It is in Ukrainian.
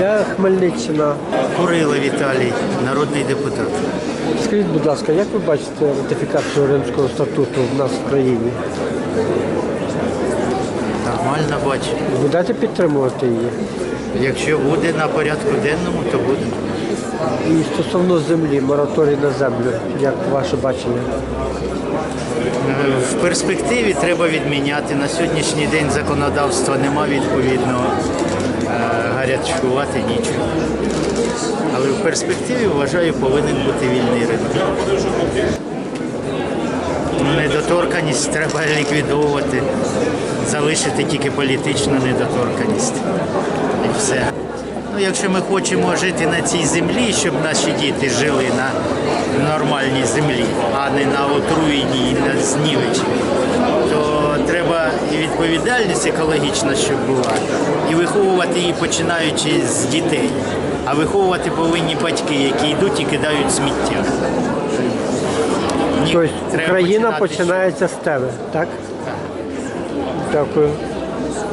Я Хмельниччина. Курила Віталій, народний депутат. Скажіть, будь ласка, як ви бачите ратифікацію Римського статуту в нас в країні? Нормально бачу. Будете підтримувати її? Якщо буде на порядку денному, то буде. І стосовно землі, мораторій на землю, як ваше бачення? Е, В перспективі треба відміняти. На сьогоднішній день законодавства нема відповідного. Гарячкувати нічого. Але в перспективі вважаю, повинен бути вільний ринок. Недоторканість треба ліквідовувати, залишити тільки політичну недоторканість. І все. Ну, якщо ми хочемо жити на цій землі, щоб наші діти жили на нормальній землі, а не на отруєній, на знівеченні, то відповідальність екологічна, щоб була, і виховувати її починаючи з дітей. А виховувати повинні батьки, які йдуть і кидають сміття. Тобто Україна починається з тебе, так? Дякую.